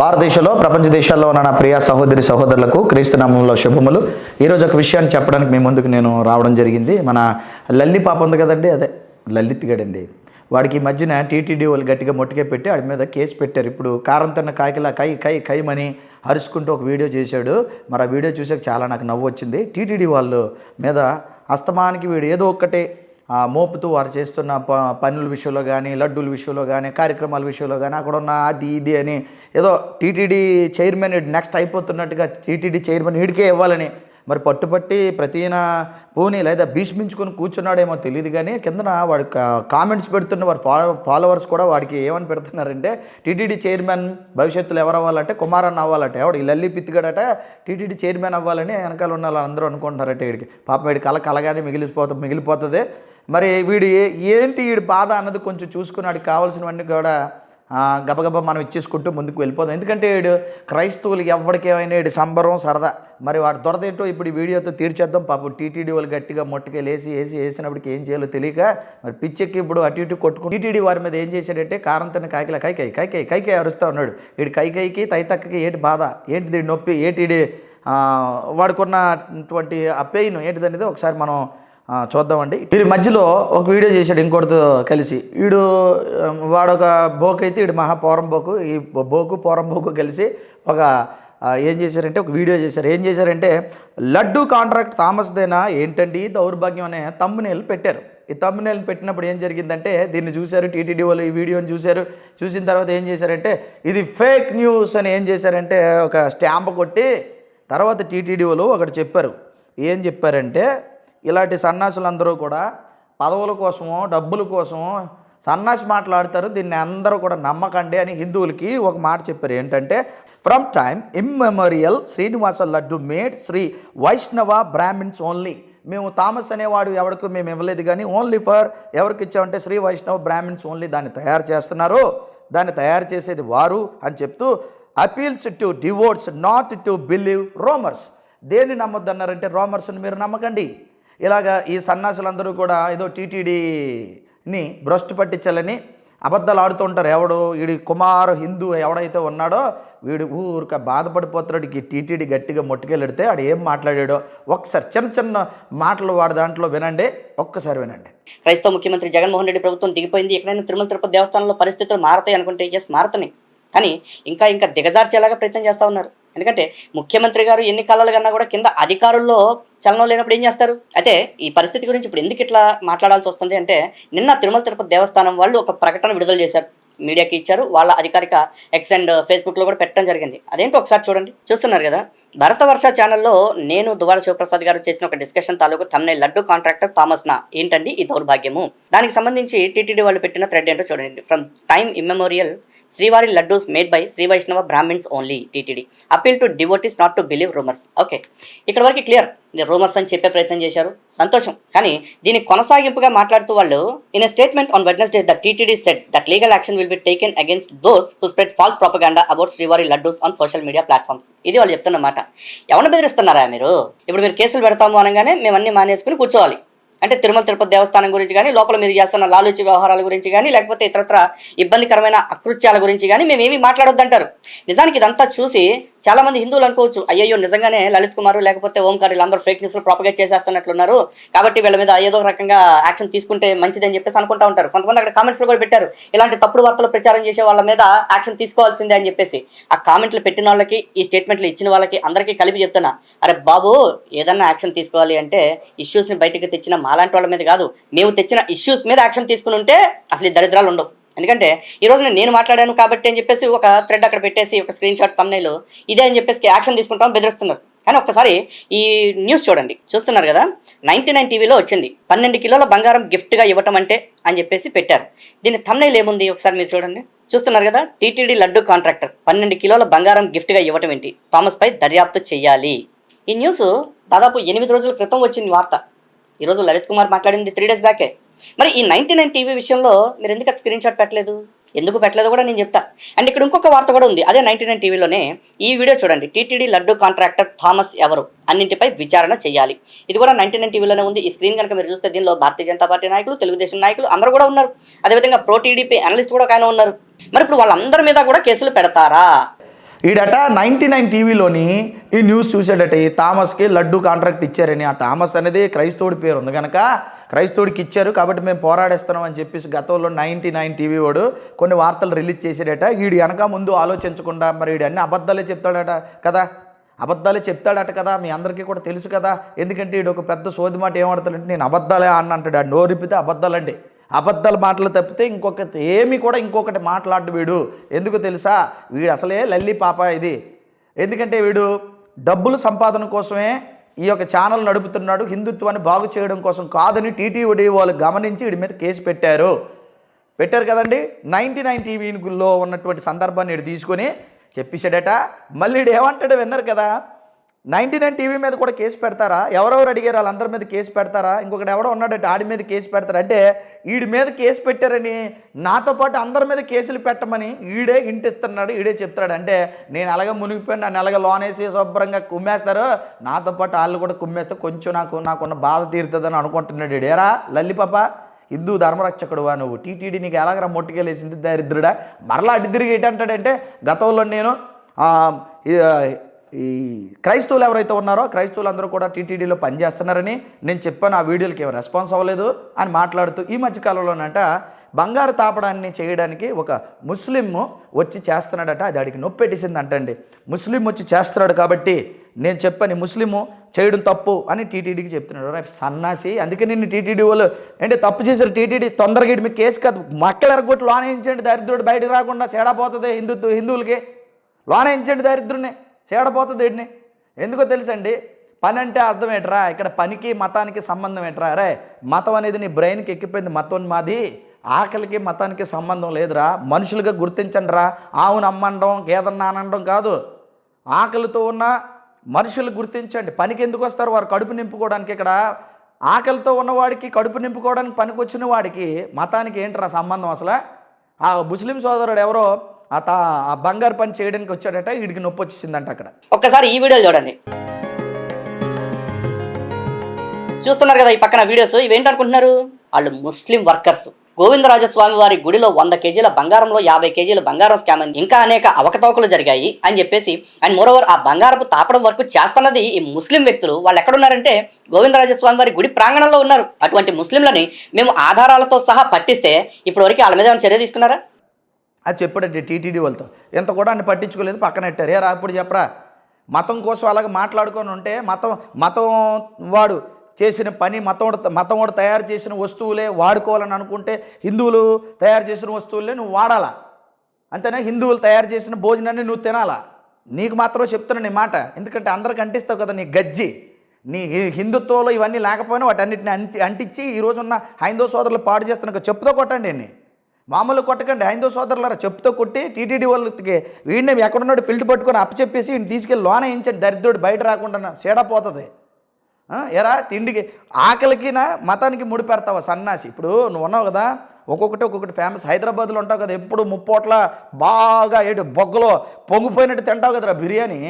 భారతదేశంలో ప్రపంచ దేశాల్లో ఉన్న నా ప్రియ సహోదరి సహోదరులకు క్రీస్తు నామంలో శుభములు. ఈరోజు ఒక విషయాన్ని చెప్పడానికి మీ ముందుకు నేను రావడం జరిగింది. మన లల్లి పాప ఉంది కదండి అదే? లలిత్ గడండి. వాడికి ఈ మధ్యన టీటీడీ వాళ్ళు గట్టిగా మొట్టికే పెట్టి వాడి మీద కేసు పెట్టారు. ఇప్పుడు కారం తిన్న కాకిలా కై కై కైమని అరుచుకుంటూ ఒక వీడియో చేశాడు. మరి ఆ వీడియో చూసాక చాలా నాకు నవ్వు వచ్చింది. టీటీడీ వాళ్ళు మీద అస్తమానికి వీడు ఏదో ఒక్కటే మోపుతూ వారు చేస్తున్న ప పనుల విషయంలో కానీ లడ్డూల విషయంలో కానీ కార్యక్రమాల విషయంలో కానీ అక్కడ ఉన్న అది ఇది అని ఏదో టీటీడీ చైర్మన్ నెక్స్ట్ అయిపోతున్నట్టుగా టీటీడీ చైర్మన్ వీడికే ఇవ్వాలని మరి పట్టుపట్టి ప్రతిన పూని లేదా భీష్మించుకొని కూర్చున్నాడేమో తెలియదు కానీ కిందన వాడి కామెంట్స్ పెడుతున్న వారి ఫాలో ఫాలోవర్స్ కూడా వాడికి ఏమని పెడుతున్నారంటే టీటీడీ చైర్మన్ భవిష్యత్తులో ఎవరు అవ్వాలంటే కుమారన్న అవ్వాలంటే ఎవడు ఈ లల్లి పిత్తిగడట టీటీడీ చైర్మన్ అవ్వాలని వెనకాల ఉన్న వాళ్ళందరూ అనుకుంటున్నారట వీడికి. పాపం వీడి కల కలగానే మిగిలిపోతుంది మిగిలిపోతుంది. మరి వీడు ఏ- ఏంటి వీడి బాధ అన్నది కొంచెం చూసుకున్నాడు. కావాల్సినవన్నీ కూడా గబగబా మనం ఇచ్చేసుకుంటూ ముందుకు వెళ్ళిపోదాం. ఎందుకంటే వీడు క్రైస్తవులు ఎవరికేమైనా వీడి సంబరం సరదా. మరి వాడు దొరదేంటో ఇప్పుడు ఈ వీడియోతో తీర్చేద్దాం. పాపం టీటీడీ వాళ్ళు గట్టిగా మొట్టకి లేసి వేసి వేసినప్పటికి ఏం చేయాలో తెలియక మరి పిచ్చెక్కి ఇప్పుడు అటు ఇటు కొట్టుకుని టీటీడీ వారి మీద ఏం చేశాడంటే కారం తిన్న కైకై కైకై కైకై అరుస్తూ ఉన్నాడు. వీడి కైకైకి తైతక్కకి ఏంటి బాధ? ఏంటిది నొప్పి? ఏంటి వాడుకున్నటువంటి ఆ పెయిన్ ఏంటిదనేది ఒకసారి మనం చూద్దామండి. వీడి మధ్యలో ఒక వీడియో చేశాడు ఇంకోటితో కలిసి. వీడు వాడొక బోక్ అయితే వీడు మహా పోరం బోకు. ఈ బోకు పోరం బోకు కలిసి ఒక ఏం చేశారంటే ఒక వీడియో చేశారు. ఏం చేశారంటే లడ్డు కాంట్రాక్ట్ తామస్దేనా ఏంటండి దౌర్భాగ్యం అనే తమ్మునేలు పెట్టారు. ఈ తమ్మునేలు పెట్టినప్పుడు ఏం జరిగిందంటే దీన్ని చూశారు టీటీడీ వాళ్ళు ఈ వీడియోని చూశారు. చూసిన తర్వాత ఏం చేశారంటే ఇది ఫేక్ న్యూస్ అని ఏం చేశారంటే ఒక స్టాంప్ కొట్టి తర్వాత టీటీడీ వాళ్ళు ఒకటి చెప్పారు. ఏం చెప్పారంటే ఇలాంటి సన్నాసులందరూ కూడా పదవుల కోసమో డబ్బుల కోసమో సన్నాసి మాట్లాడతారు. దీన్ని అందరూ కూడా నమ్మకండి అని హిందువులకి ఒక మాట చెప్పారు. ఏంటంటే from time immemorial Srinivasa laddu made Sri Vaishnava Brahmins only మేము థామస్ అనేవాడు ఎవరికి మేము ఇవ్వలేదు కానీ ఓన్లీ ఫర్ ఎవరికి ఇచ్చామంటే శ్రీ వైష్ణవ బ్రాహ్మిన్స్ ఓన్లీ దాన్ని తయారు చేస్తున్నారు. దాన్ని తయారు చేసేది వారు అని చెప్తూ appeals to devotees not to believe rumours దేన్ని నమ్మొద్దన్నారంటే రోమర్స్ని మీరు నమ్మకండి. ఇలాగా ఈ సన్నాసులందరూ కూడా ఏదో టీటీడీని భ్రష్టు పట్టించాలని అబద్ధాలు ఆడుతూ ఉంటారు. ఎవడు వీడి కుమారు హిందూ ఎవడైతే ఉన్నాడో వీడు ఊరిక బాధపడిపోతున్నాడు. ఈ టీటీడీ గట్టిగా మొట్టుకెళ్ళిడితే ఆడు ఏం మాట్లాడాడో ఒక్కసారి చిన్న చిన్న మాటలు వాడి దాంట్లో వినండి. ఒక్కసారి వినండి. క్రైస్తవ ముఖ్యమంత్రి జగన్మోహన్ రెడ్డి ప్రభుత్వం దిగిపోయింది. ఎక్కడైనా తిరుమల తిరుపతి దేవస్థానంలో పరిస్థితులు మారతాయి అనుకుంటే ఎస్ మారతాయి కానీ ఇంకా ఇంకా దిగజార్చేలాగా ప్రయత్నం చేస్తూ ఉన్నారు. ఎందుకంటే ముఖ్యమంత్రి గారు ఎన్ని కాలాలు కన్నా కూడా కింద అధికారుల్లో చలనం లేనప్పుడు ఏం చేస్తారు? అయితే ఈ పరిస్థితి గురించి ఇప్పుడు ఎందుకు ఇట్లా మాట్లాడాల్సి వస్తుంది అంటే నిన్న తిరుమల తిరుపతి దేవస్థానం వాళ్ళు ఒక ప్రకటన విడుదల చేశారు. మీడియాకి ఇచ్చారు. వాళ్ళ అధికారిక ఎక్స్ అండ్ ఫేస్బుక్లో కూడా పెట్టడం జరిగింది. అదేంటో ఒకసారి చూడండి. చూస్తున్నారు కదా. భరత వర్ష ఛానల్లో నేను దువార శివప్రసాద్ గారు చేసిన ఒక డిస్కషన్ తాలూకు తమ్నే లడ్డు కాంట్రాక్టర్ థామస్ నా. ఏంటండి ఈ దౌర్భాగ్యము? దానికి సంబంధించి టీటీడీ వాళ్ళు పెట్టిన థ్రెడ్ ఏంటో చూడండి. ఫ్రమ్ టైమ్ ఇమ్మెమోరియల్ శ్రీవారి laddoos made by Sri Vaishnava Brahmins only TTD appeal to devotees not to believe rumours okay ఇక్కడ వరకు క్లియర్ రూమర్స్ అని చెప్పే ప్రయత్నం చేశారు. సంతోషం. కానీ దీని కొనసాగింపుగా మాట్లాడుతూ వాళ్ళు in statement on Wednesday the TTD said that legal action will be taken against those who spread false propaganda about Srivari laddus on social media platforms ఇది వాళ్ళు చెప్తున్నమాట ఎవరిని బెదిరిస్తున్నారా మీరు? ఇప్పుడు మీరు కేసులు పెడతాము అనగానే మేము మానేసుకుని కూర్చోవాలి. అంటే తిరుమల తిరుపతి దేవస్థానం గురించి కానీ లోపల మీరు చేస్తున్న లాలూచి వ్యవహారాల గురించి కానీ లేకపోతే ఇతరత్ర ఇబ్బందికరమైన అకృత్యాల గురించి కానీ మేము ఏమీ మాట్లాడొద్దంటారు. నిజానికి ఇదంతా చూసి చాలా మంది హిందువులు అనుకోవచ్చు అయ్యయ్యో నిజంగానే లలిత్ కుమార్ లేకపోతే ఓంకార్ వీళ్ళందరూ ఫేక్ న్యూస్లు ప్రాపగేట్ చేసేస్తున్నట్లున్నారు. కాబట్టి వీళ్ళ మీద ఏదో రకంగా యాక్షన్ తీసుకుంటే మంచిదని చెప్పేసి అనుకుంటా ఉంటారు. కొంతమంది అక్కడ కామెంట్స్ కూడా పెట్టారు. ఇలాంటి తప్పుడు వార్తలు ప్రచారం చేసే వాళ్ళ మీద యాక్షన్ తీసుకోవాల్సిందే అని చెప్పేసి. ఆ కామెంట్లు పెట్టిన వాళ్ళకి ఈ స్టేట్మెంట్లు ఇచ్చిన వాళ్ళకి అందరికీ కలిపి చెప్తున్నా. అరే బాబు ఏదన్నా యాక్షన్ తీసుకోవాలి అంటే ఇష్యూస్ని బయటకు తెచ్చిన మాలాంటి వాళ్ళ మీద కాదు. మేము తెచ్చిన ఇష్యూస్ మీద యాక్షన్ తీసుకుని ఉంటే అసలు ఈ దరిద్రాలు ఉండవు. ఎందుకంటే ఈ నేను మాట్లాడాను కాబట్టి అని చెప్పేసి ఒక థ్రెడ్ అక్కడ పెట్టేసి ఒక స్క్రీన్ షాట్ తమ్నైలు ఇదే అని చెప్పేసి యాక్షన్ తీసుకుంటాం బెదిరిస్తున్నారు. కానీ ఒక్కసారి ఈ న్యూస్ చూడండి. చూస్తున్నారు కదా? నైన్టీ నైన్ టీవీలో వచ్చింది. పన్నెండు కిలోల బంగారం గిఫ్ట్గా ఇవ్వటం అంటే అని చెప్పేసి పెట్టారు. దీని తమ్నైల్ ఏముంది? ఒకసారి మీరు చూడండి. చూస్తున్నారు కదా? TTD laddu contractor. పన్నెండు కిలోల బంగారం గిఫ్ట్గా ఇవ్వటం ఏంటి? థామస్ పై దర్యాప్తు చేయాలి. ఈ న్యూస్ దాదాపు ఎనిమిది రోజుల క్రితం వచ్చింది వార్త. ఈరోజు లలిత్ కుమార్ మాట్లాడింది త్రీ డేస్ బ్యాకే మరి ఈ నైన్టీ నైన్ టీవీ విషయంలో మీరు ఎందుకు స్క్రీన్ షాట్ పెట్టలేదు? ఎందుకు పెట్టలేదు కూడా నేను చెప్తా. అండ్ ఇక్కడ ఇంకొక వార్త కూడా ఉంది. అదే నైన్టీ నైన్ టీవీలోనే ఈ వీడియో చూడండి. టీటీడీ లడ్డు కాంట్రాక్టర్ థామస్ ఎవరు? అన్నింటిపై విచారణ చేయాలి. ఇది కూడా నైన్టీ నైన్ టీవీలోనే ఉంది. ఈ స్క్రీన్ కనుక మీరు చూస్తే దీనిలో భారతీయ జనతా పార్టీ నాయకులు తెలుగుదేశం నాయకులు అందరూ కూడా ఉన్నారు. అదేవిధంగా ప్రో టీడీపీ అనలిస్ట్ కూడా ఒక ఆయన ఉన్నారు. మరి ఇప్పుడు వాళ్ళందరి మీద కూడా కేసులు పెడతారా? ఈడట నైంటీ నైన్ టీవీలోని ఈ న్యూస్ చూసాడట ఈ థామస్కి లడ్డు కాంట్రాక్ట్ ఇచ్చారని. ఆ థామస్ అనేది క్రైస్తవుడి పేరు ఉంది కనుక క్రైస్తవుడికి ఇచ్చారు కాబట్టి మేము పోరాడేస్తున్నాం అని చెప్పేసి గతంలో నైంటీ నైన్ టీవీ వాడు కొన్ని వార్తలు రిలీజ్ చేసాడట. వీడు వెనక ముందు ఆలోచించకుండా మరి వీడు అన్ని అబద్ధాలే చెప్తాడట కదా. అబద్ధాలే చెప్తాడట కదా. మీ అందరికీ కూడా తెలుసు కదా. ఎందుకంటే వీడు ఒక పెద్ద సోది మాట ఏమడతాడంటే నేను అబద్ధాలే అన్న అంటాడు. ఆ నోరిపితే అబద్ధాలండి. అబద్ధాల మాటలు తప్పితే ఇంకొక ఏమి కూడా ఇంకొకటి మాట్లాడు వీడు. ఎందుకు తెలుసా? వీడు అసలే లల్లి పాప ఇది. ఎందుకంటే వీడు డబ్బులు సంపాదన కోసమే ఈ యొక్క ఛానల్ నడుపుతున్నాడు హిందుత్వాన్ని బాగు చేయడం కోసం కాదని టీటీవీ వాళ్ళు గమనించి వీడి మీద కేసు పెట్టారు. పెట్టారు కదండి? నైంటీ నైన్ టీవీలో ఉన్నటువంటి సందర్భాన్ని తీసుకొని చెప్పేశాడట. మళ్ళీ ఇడు ఏమంటాడు విన్నారు కదా? నైంటీ నైన్ టీవీ మీద కూడా కేసు పెడతారా? ఎవరెవరు అడిగారు? వాళ్ళందరి మీద కేసు పెడతారా? ఇంకొకటి ఎవడో ఉన్నాడంటే ఆడి మీద కేసు పెడతారా? అంటే వీడి మీద కేసు పెట్టారని నాతో పాటు అందరి మీద కేసులు పెట్టమని ఈడే ఇంటిస్తున్నాడు ఈడే చెప్తాడు అంటే నేను అలాగే మునిగిపోయి నన్ను అలాగే లోన్ వేసి శుభ్రంగా కుమ్మేస్తారు నాతో పాటు వాళ్ళు కూడా కుమ్మేస్తే కొంచెం నాకు నాకున్న బాధ తీరుతుందని అనుకుంటున్నాడు వీడేరా లల్లిపాప హిందూ ధర్మరక్షకుడువా నువ్వు. టీటీడీ నీకు ఎలాగరా మొట్టుకెళ్ళేసింది దరిద్రుడా? మరలా అడ్డు తిరిగి ఏంటంటాడంటే గతంలో నేను ఈ- క్రైస్తవులు ఎవరైతే ఉన్నారో క్రైస్తవులు అందరూ కూడా టీటీడీలో పనిచేస్తున్నారని నేను చెప్పాను ఆ వీడియోలకి ఏం రెస్పాన్స్ అవ్వలేదు అని మాట్లాడుతూ ఈ మధ్యకాలంలోనంట బంగారు తాపడాన్ని చేయడానికి ఒక ముస్లిం వచ్చి చేస్తున్నాడట అది ఆడికి నొప్పి పెట్టేసింది అంటండి ముస్లిం వచ్చి చేస్తున్నాడు కాబట్టి నేను చెప్పని ముస్లిము చేయడం తప్పు అని టీటీడీకి చెప్తున్నాడు. రేపు సన్నాసి అందుకే నిన్ను టీటీడీ వాళ్ళు అంటే తప్పు చేశారు? టీటీడీ తొందరగా మీకు కేసు కాదు మక్కలు లోనేయించండి లోన దరిద్రుడు బయటకు రాకుండా సేడపోతుంది హిందుత్వ హిందువులకి. లోనేయించండి దరిద్రుడిని. చీడపోతుంది వీడిని. ఎందుకో తెలుసండి? పని అంటే అర్థం ఏంట్రా? ఇక్కడ పనికి మతానికి సంబంధం ఏంట్రా? రే మతం అనేది నీ బ్రెయిన్కి ఎక్కిపోయింది మతం మాది. ఆకలికి మతానికి సంబంధం లేదురా. మనుషులుగా గుర్తించండి రా ఆవును అమ్మండం గేదెను నానడం కాదు. ఆకలితో ఉన్న మనుషులు గుర్తించండి. పనికి ఎందుకు వస్తారు? వారు కడుపు నింపుకోవడానికి ఇక్కడ. ఆకలితో ఉన్నవాడికి కడుపు నింపుకోవడానికి పనికి వచ్చిన వాడికి మతానికి ఏంట్రా సంబంధం అసలు? ఆ ముస్లిం సోదరుడు ఎవరో ఆ తా ఆ బంగారు పని చేయడానికి వచ్చాడట వీడికి నొప్పి వచ్చేసిందంట అక్కడ. ఒక్కసారి ఈ వీడియో చూడండి. చూస్తున్నారు కదా ఈ పక్కన వీడియోస్ ఇవేంటనుకుంటున్నారు? వాళ్ళు ముస్లిం వర్కర్స్. గోవిందరాజస్వామి వారి గుడిలో వంద కేజీల బంగారంలో యాభై కేజీల బంగారం స్కామ్ అయింది ఇంకా అనేక అవకతవకలు జరిగాయి అని చెప్పేసి అండ్ మోరోవర్ ఆ బంగారపు తాపడం వరకు చేస్తున్నది ఈ ముస్లిం వ్యక్తులు. వాళ్ళు ఎక్కడున్నారంటే గోవిందరాజస్వామి వారి గుడి ప్రాంగణంలో ఉన్నారు. అటువంటి ముస్లింలని మేము ఆధారాలతో సహా పట్టిస్తే ఇప్పటి వరకు వాళ్ళ మీద ఏమైనా చర్య తీసుకున్నారా? అది చెప్పాడంటే టీటీడీ వాళ్ళతో. ఎంత కూడా అని పట్టించుకోలేదు పక్కన పెట్టారు. ఏ రా చెప్పరా? మతం కోసం అలాగే మాట్లాడుకొని ఉంటే మతం మతం వాడు చేసిన పని మతం మతం వాడు తయారు చేసిన వస్తువులే వాడుకోవాలని అనుకుంటే హిందువులు తయారు చేసిన వస్తువులే నువ్వు వాడాలా? అంతేనా? హిందువులు తయారు చేసిన భోజనాన్ని నువ్వు తినాలా? నీకు మాత్రం చెప్తున్నా నీ మాట. ఎందుకంటే అందరికి అంటిస్తావు కదా నీ గజ్జి. నీ హిందుత్వంలో ఇవన్నీ లేకపోయినా వాటన్నిటిని అంటి అంటించి ఈరోజున్న హైందవ సోదరులు పాడు చేస్తున్న చెప్పుతో కొట్టండి నేను మామూలు కొట్టకండి. హైందవ సోదరులారా చెప్తూ కొట్టి టీటీడీ వాళ్ళకి వీడిని ఎక్కడున్నాడు ఫిల్డ్ పట్టుకొని అప్పచెప్పేసి వీడిని తీసుకెళ్ళి లోన వేయించండి. దరిద్రుడు బయట రాకుండా సీడపోతుంది ఎరా తిండికి ఆకలికి నా మతానికి ముడి పెడతావా సన్నాసి? ఇప్పుడు నువ్వు ఉన్నావు కదా ఒక్కొక్కటి ఒక్కొక్కటి ఫేమస్ హైదరాబాద్లో ఉంటావు కదా ఎప్పుడు ముప్పోట్ల బాగా ఏడు బొగ్గలో పొంగిపోయినట్టు తింటావు కదరా బిర్యానీ.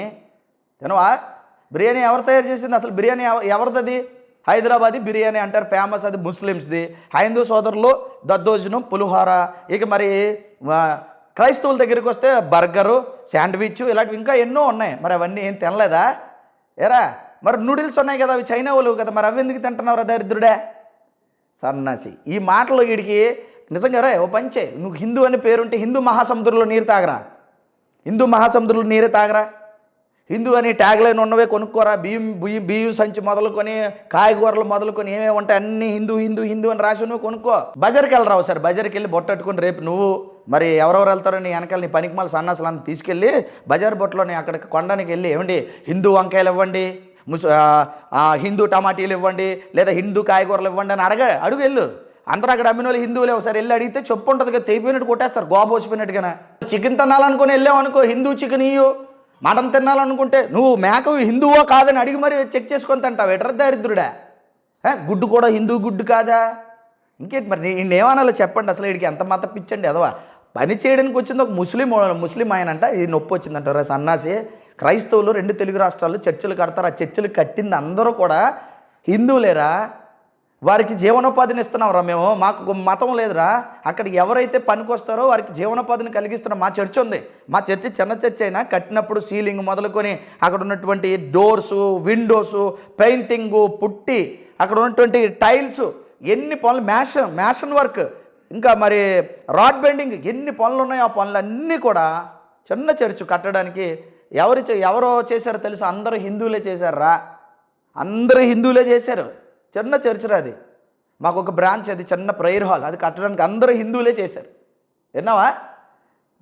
తినవా? బిర్యానీ ఎవరు తయారు చేసింది? అసలు బిర్యానీ ఎవ- ఎవరిది హైదరాబాదీ బిర్యానీ అంటారు ఫేమస్ అది ముస్లిమ్స్ది. హైందూ సోదరులు దద్దోజనం పులిహోర. ఇక మరి క్రైస్తవుల దగ్గరికి వస్తే బర్గరు శాండ్విచ్ ఇలాంటివి ఇంకా ఎన్నో ఉన్నాయి. మరి అవన్నీ ఏం తినలేదా? ఏరా మరి నూడిల్స్ ఉన్నాయి కదా అవి చైనా వాళ్ళు కదా మరి అవి ఎందుకు తింటున్నావురా దరిద్రుడే? సన్నాసి. ఈ మాటలు వీడికి నిజంగా రే ఓ పంచే. నువ్వు హిందూ అని పేరుంటే హిందూ మహాసముద్రంలో నీరు తాగరా? హిందూ మహాసముద్రంలో నీరే తాగరా? హిందూ అని ట్యాగ్ లైన్ ఉన్నవే కొనుక్కోరా బియ్యం బియ్యం బియ్యం సంచి మొదలుకొని కాయగూరలు మొదలుకొని ఏమేమి ఉంటాయి అన్ని హిందూ హిందూ హిందూ అని రాసి నువ్వు కొనుక్కో. బజార్కి వెళ్ళరావు సార్ బజార్కి వెళ్ళి బొట్టట్టుకుని రేపు నువ్వు మరి ఎవరెవరు వెళ్తారో నీ వెనకాల నీ పనికి మళ్ళీ సన్నాసులు తీసుకెళ్ళి బజార్ బొట్టలోని అక్కడికి కొండానికి వెళ్ళి ఏమండి హిందూ వంకాయలు ఇవ్వండి ముస్ హిందూ టమాటీలు ఇవ్వండి లేదా హిందూ కాయగూరలు ఇవ్వండి అని అడగ అడుగు వెళ్ళు. అందరూ అక్కడ అమ్మిన వాళ్ళు హిందువులే ఒకసారి వెళ్ళి అడిగితే చెప్పు ఉంటుంది కదా తెగిపోయినట్టు కొట్టేస్తారు గోబోసిపోయినట్టుగానే చికెన్ తినాలనుకుని వెళ్ళాం అనుకో హిందూ చికెన్ ఇయ్యు. మటన్ తినాలనుకుంటే నువ్వు మేక హిందువో కాదని అడిగి మరి చెక్ చేసుకొని తింటావు ఎటర్ దరిద్రుడా? గుడ్డు కూడా హిందూ గుడ్డు కాదా? ఇంకేంటి మరి నేను ఏమనాలో చెప్పండి అసలు వీడికి ఎంత మత పిచ్చండి అదవా పని చేయడానికి వచ్చింది ఒక ముస్లిం ముస్లిం ఆయన అంట ఇది నొప్పి వచ్చిందంటారు సన్నాసి. క్రైస్తవులు రెండు తెలుగు రాష్ట్రాల్లో చర్చిలు కడతారు ఆ చర్చిలు కట్టింది అందరూ కూడా హిందువులేరా? వారికి జీవనోపాధిని ఇస్తున్నాంరా మేము. మాకు మతం లేదురా. అక్కడ ఎవరైతే పనికొస్తారో వారికి జీవనోపాధిని కలిగిస్తున్నాం. మా చర్చ్ ఉంది. మా చర్చి చిన్న చర్చ్ అయినా కట్టినప్పుడు సీలింగ్ మొదలుకొని అక్కడ ఉన్నటువంటి డోర్సు విండోసు పెయింటింగు పుట్టి అక్కడ ఉన్నటువంటి టైల్స్ ఎన్ని పనులు మ్యాషన్ మ్యాషన్ వర్క్ ఇంకా మరి రాడ్ బెండింగ్ ఎన్ని పనులు ఉన్నాయో ఆ పనులన్నీ కూడా చిన్న చర్చ్ కట్టడానికి ఎవరు చే- ఎవరో చేశారో తెలుసు? అందరూ హిందువులే చేశారా అందరూ హిందువులే చేశారు. చిన్న చర్చరా అది. మాకు ఒక బ్రాంచ్ అది చిన్న ప్రేయర్ హాల్. అది కట్టడానికి అందరూ హిందువులే చేశారు. విన్నావా?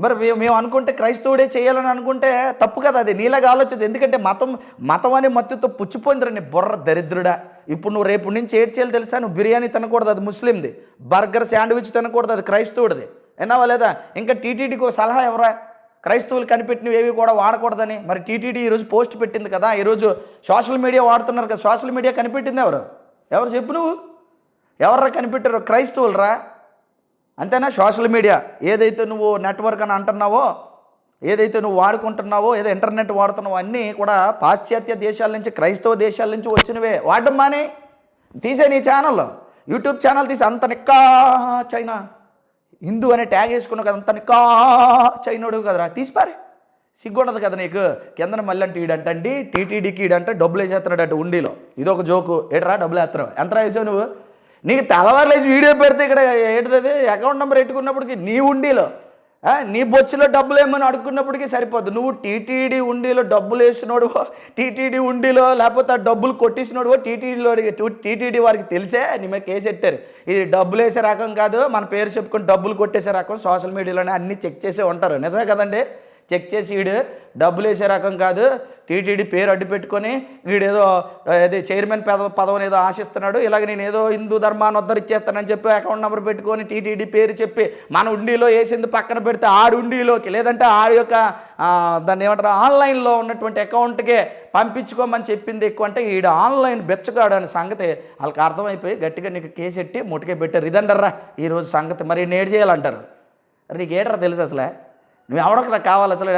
మరి మేము మేము అనుకుంటే క్రైస్తవుడే చేయాలని అనుకుంటే తప్పు కదా అది. నీలాగా ఆలోచించదు ఎందుకంటే మతం మతం అనే మత్తుతో పుచ్చిపోయిందిరా నీ బుర్ర దరిద్రుడా. ఇప్పుడు నువ్వు రేపు నుంచి ఏడ్ చేయాలి తెలుసా? నువ్వు బిర్యానీ తినకూడదు అది ముస్లింది. బర్గర్ శాండ్విచ్ తినకూడదు అది క్రైస్తవుడిది. విన్నావా లేదా? ఇంకా టీటీడీకి ఒక సలహా ఎవరా క్రైస్తవులు కనిపెట్టినవి ఏవి కూడా వాడకూడదని. మరి టీటీడీ ఈరోజు పోస్ట్ పెట్టింది కదా. ఈరోజు సోషల్ మీడియా వాడుతున్నారు కదా. సోషల్ మీడియా కనిపెట్టింది ఎవరు? ఎవరు చెప్పు నువ్వు? ఎవర్రా కనిపెట్టారు? క్రైస్తవులరా? అంతేనా? Social media. ఏదైతే నువ్వు నెట్వర్క్ అని అంటున్నావో ఏదైతే నువ్వు వాడుకుంటున్నావో ఏదో ఇంటర్నెట్ వాడుతున్నావో అన్నీ కూడా పాశ్చాత్య దేశాల నుంచి క్రైస్తవ దేశాల నుంచి వచ్చినవే. వాడడం మానే. తీసే నీ ఛానల్. యూట్యూబ్ ఛానల్ తీసి అంత నిక్కా చైనా. హిందూ అనే ట్యాగ్ వేసుకున్నావు కదా అంత నిక్కా చైనాడు కదరా. తీసిపారే. సిగ్గుండదు కదా నీకు? కిందన మళ్ళీ అంటే ఈడంటండి టీటీడీకి ఈడంటే డబ్బులు వేసేస్తున్నాడు అటు ఉండిలో. ఇదొక జోకు. ఏట్రా డబ్బులు వేస్తున్నావు ఎంత వేసావు నువ్వు? నీకు తెల్లవారులేసి వీడియో పెడితే ఇక్కడ ఏంటది అకౌంట్ నెంబర్ పెట్టుకున్నప్పటికి నీ ఉండిలో. నీ బొచ్చులో డబ్బులు ఏమని అడుక్కున్నప్పటికీ సరిపోద్దు. నువ్వు టీటీడీ ఉండిలో డబ్బులు వేసినోడు టీటీడీ ఉండిలో లేకపోతే ఆ డబ్బులు కొట్టేసినోడువో టీటీడీలో టీటీడీ వారికి తెలిసే? నీ మీద కేసు పెట్టారు. ఇది డబ్బులు వేసే రకం కాదు మన పేరు చెప్పుకొని డబ్బులు కొట్టేసే రకం. సోషల్ మీడియాలోనే అన్నీ చెక్ చేసే ఉంటారు. నిజమే కదండి? చెక్ చేసి వీడు డబ్బులు వేసే రకం కాదు. టీటీడీ పేరు అడ్డు పెట్టుకొని వీడేదో అదే చైర్మన్ పదవ పదవిని ఏదో ఆశిస్తున్నాడు ఇలాగ నేను ఏదో హిందూ ధర్మాన్ని ఉద్ధరిచ్చేస్తానని చెప్పి అకౌంట్ నెంబర్ పెట్టుకొని టీటీడీ పేరు చెప్పి మన ఉండిలో వేసింది పక్కన పెడితే ఆడు ఉండిలోకి లేదంటే ఆ యొక్క దాన్ని ఏమంటారు ఆన్లైన్లో ఉన్నటువంటి అకౌంట్కే పంపించుకోమని చెప్పింది ఎక్కువ అంటే ఈడు ఆన్లైన్ బెచ్చగాడు అనే సంగతి వాళ్ళకి అర్థమైపోయి గట్టిగా నీకు కేసు ఎట్టి ముట్టుకే పెట్టారు. ఇదంటారా ఈరోజు సంగతి? మరి నేడు చేయాలంటారు. నీకు తెలుసు అసలే? నువ్వు ఎవరికి నాకు కావాలి అసలు.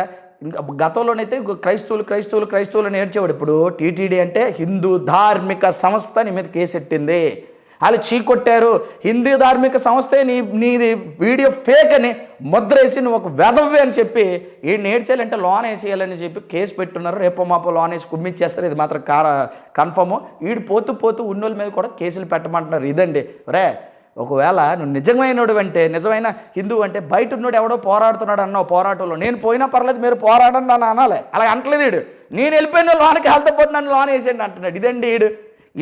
ఇంకా గతంలోనైతే క్రైస్తవులు క్రైస్తవులు క్రైస్తవులు నేర్చేవాడు ఇప్పుడు టీటీడీ అంటే హిందూ ధార్మిక సంస్థ నీ మీద కేసెట్టింది వాళ్ళు చీకొట్టారు. హిందూ ధార్మిక సంస్థే నీ నీది వీడియో ఫేక్ అని ముద్రేసి నువ్వు ఒక వెదవ్వే అని చెప్పి ఈ నేర్చేయాలంటే లోన్ వేసేయాలని చెప్పి కేసు పెట్టున్నారు. రేపో మాపో లోన్ వేసి కుమ్మిచ్చేస్తారు. ఇది మాత్రం కార కన్ఫర్మ్. వీడు పోతూ పోతూ ఉన్నోళ్ళ మీద కూడా కేసులు పెట్టమంటున్నారు. ఇదండి. రే ఒకవేళ నువ్వు నిజమైనడు అంటే నిజమైన హిందువు అంటే బయట ఉన్నోడు ఎవడో పోరాడుతున్నాడు అన్నావు పోరాటంలో. నేను పోయినా పర్లేదు మీరు పోరాడండి అని అనాలి. అలా అంటలేదు వీడు నేను వెళ్ళిపోయిన లోనికి వెళ్తా పోతే నన్ను లోన్ వేసేయండి అంటున్నాడు. ఇదండి వీడు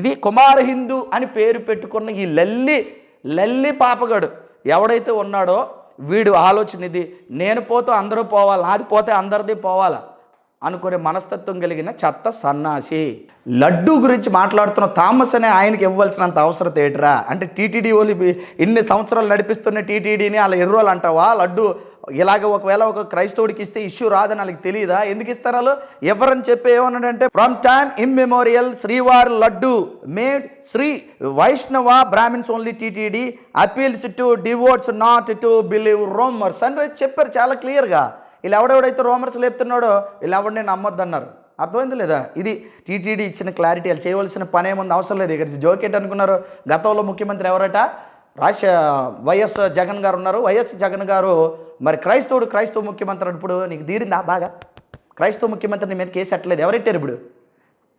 ఇది కుమార హిందూ అని పేరు పెట్టుకున్న ఈ లల్లి లల్లి పాపగాడు ఎవడైతే ఉన్నాడో వీడు ఆలోచన ఇది. నేను పోతే అందరూ పోవాలి నాది పోతే అందరిది పోవాలా? అనుకునే మనస్తత్వం కలిగిన చెత్త సన్నాసి. లడ్డు గురించి మాట్లాడుతున్న థామస్ అనే ఆయనకి ఇవ్వాల్సినంత అవసరం ఏట్రా? అంటే టీటీడీ వాళ్ళు ఇన్ని సంవత్సరాలు నడిపిస్తున్న టీటీడీని అలా ఎర్రోలు అంటావా? లడ్డు ఇలాగ ఒకవేళ ఒక క్రైస్తవుడికి ఇస్తే ఇష్యూ రాదని వాళ్ళకి తెలియదా ఎందుకు ఇస్తారు వాళ్ళు? ఎవరని చెప్పి ఏమన్నాడంటే ఫ్రమ్ టైమ్ ఇమ్మెమోరియల్ శ్రీవారి laddu made Sri Vaishnava Brahmins only TTD appeals to devotees not to believe rumours అని చెప్పారు చాలా క్లియర్గా వీళ్ళు ఎవడెవడైతే రోమర్స్ లేపుతున్నాడో వీళ్ళు ఎవరిని నమ్మొద్దు అన్నారు అర్థమైంది లేదా? ఇది టీటీడీ ఇచ్చిన క్లారిటీ వాళ్ళు చేయవలసిన పని ఏముంది? అవసరం లేదు. ఇక్కడ జోకేట్ అనుకున్నారు? గతంలో ముఖ్యమంత్రి ఎవరట? రాజ వైఎస్ జగన్ గారు ఉన్నారు. వైఎస్ జగన్ గారు మరి క్రైస్తవుడు క్రైస్తవ ముఖ్యమంత్రి ఇప్పుడు నీకు తీరిందా బాగా? క్రైస్తవ ముఖ్యమంత్రి నీ మీద కేసు ఎట్టలేదు. ఎవరెట్టారు ఇప్పుడు?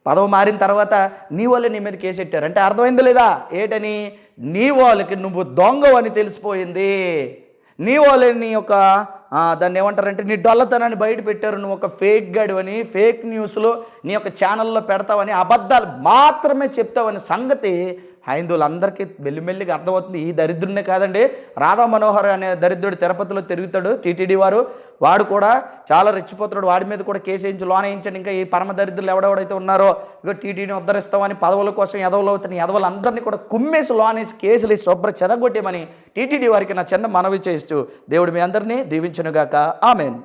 పదవి మారిన తర్వాత నీ వాళ్ళే నీ మీద కేసు ఎట్టారు? అంటే అర్థమైంది లేదా? ఏటని? నీ వాళ్ళకి నువ్వు దొంగవని తెలిసిపోయింది. నీ వాళ్ళే నీ యొక్క దాన్ని ఏమంటారంటే నీ డొల్లతనాన్ని బయట పెట్టారు నువ్వు ఒక ఫేక్ గడివని ఫేక్ న్యూస్లో నీ యొక్క ఛానల్లో పెడతావని అబద్ధాలు మాత్రమే చెప్తావని సంగతి హైందువులందరికీ మెల్లిమెల్లిగా అర్థమవుతుంది. ఈ దరిద్రుడినే కాదండి రాధా మనోహర్ అనే దరిద్రుడు తిరుపతిలో తిరుగుతాడు టీటీడీ వారు. వాడు కూడా చాలా రెచ్చిపోతున్నాడు. వాడి మీద కూడా కేసు వేయించి లోన్ వేయించండి. ఇంకా ఈ పరమ దరిద్రులు ఎవడెవడైతే ఉన్నారో ఇక టీటీడీని ఉద్ధరిస్తామని పదవుల కోసం ఎదవలు అవుతున్న ఎదవలందరినీ కూడా కుమ్మేసి లోన్ వేసి కేసులు వేసి శుభ్ర చెదగొట్టేమని టీటీడీ వారికి నా చిన్న మనవి చేస్తూ దేవుడు మీ అందరినీ దీవించునుగాక. ఆమెన్.